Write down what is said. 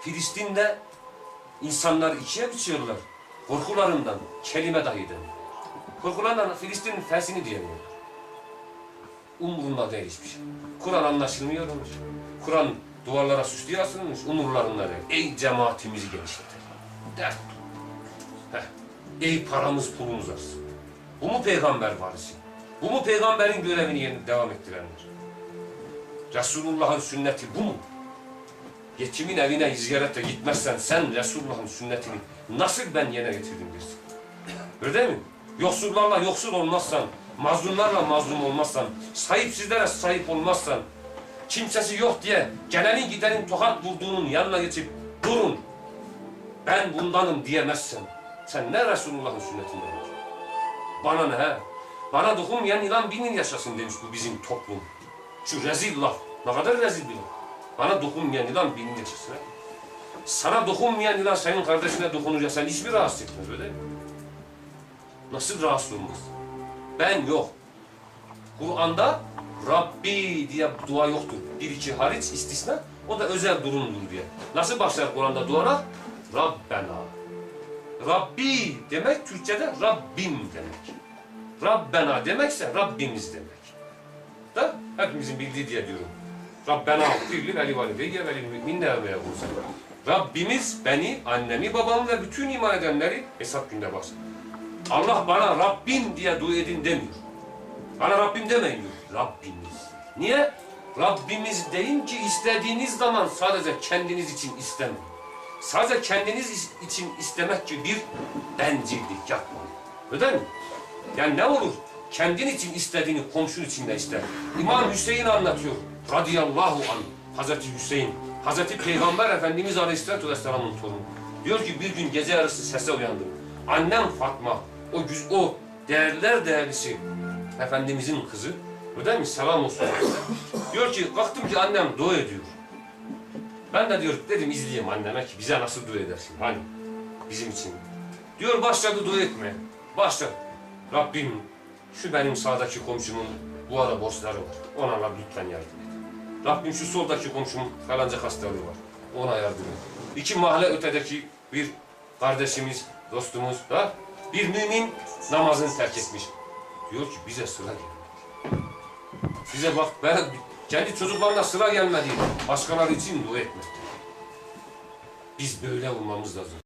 Filistin'de insanlar ikiye biçiyorlar. Korkularından kelime dahi demiyor. Korkularından Filistin'in fesini diyemiyorlar. Umurunda değil hiçbir şey. Kur'an anlaşılmıyormuş. Kur'an duvarlara süslüyor asılmış. Umurlarında değil. Ey cemaatimizi genişletir. Der. Heh. Ey paramız pulumuz artsın. Bu mu peygamber varisi? Bu mu peygamberin görevini devam ettirenler? Resulullah'ın sünneti bu mu? Yetimin evine ziyarete gitmezsen sen Resulullah'ın sünnetini nasıl ben yerine getirdim dersin? Öyle değil mi? Yoksullarla yoksul olmazsan, mazlumlarla mazlum olmazsan, sahipsizlere sahip olmazsan, kimsesi yok diye gelenin gidenin tokat vurduğunun yanına geçip durun, ben bundanım diyemezsen, sen ne Resulullah'ın sünnetinden olacaksın? Bana ne he? Bana dokunmayan yılan binin yaşasın demiş bu bizim toplum. Şu rezil laf. Ne kadar rezil bir laf. Bana dokunmayan yılan yaşasın he? Sana dokunmayan yılan senin kardeşine dokunur ya sen hiç mi rahatsız etmez öyle mi? Nasıl rahatsız olmaz? Ben yok. Kur'an'da Rabbi diye dua yoktur. Bir iki hariç istisna. O da özel durumdur diye. Nasıl başlar Kur'an'da dualar? Rabbena. Rabbi demek Türkçe'de Rabbim demek. Rabbena demekse Rabbimiz demek. Da hepimizin bildiği diye diyorum. Rabbena firli veli valideyye veli müminne ve yavrusa. Rabbimiz beni, annemi, babamı ve bütün iman edenleri hesap günde baksın. Allah bana Rabbim diye dua edin demiyor. Bana Rabbim demeyin diyor. Rabbimiz. Niye? Rabbimiz deyin ki istediğiniz zaman sadece kendiniz için istemeyin. Sadece kendiniz için istemek gibi bir bencillik yapmayın. Öyle mi? Yani ne olur? Kendin için istediğini komşun için de iste. İmam Hüseyin anlatıyor. Radıyallahu anh. Hazreti Hüseyin. Hazreti Peygamber Efendimiz Aleyhisselatü Vesselam'ın torunu. Diyor ki bir gün gece yarısı sese uyandım. Annem Fatma, o güz o değerler değerlisi Efendimizin kızı. Öyle mi? Selam olsun. diyor ki kalktım ki annem dua ediyor. Ben de diyor dedim izleyeyim anneme ki bize nasıl dua edersin hani bizim için. Diyor başladı dua etmeye. Başladı. Rabbim şu benim sağdaki komşumun bu ara borçları var. Ona Allah lütfen yardım et. Rabbim şu soldaki komşumun falanca hastalığı var. Ona yardım et. İki mahalle ötedeki bir kardeşimiz, dostumuz da bir mümin namazını terk etmiş. Diyor ki bize sıra gelmedi. Bize bak ben kendi çocuklarına sıra gelmedi. Başkaları için dua etmekte. Biz böyle olmamız lazım.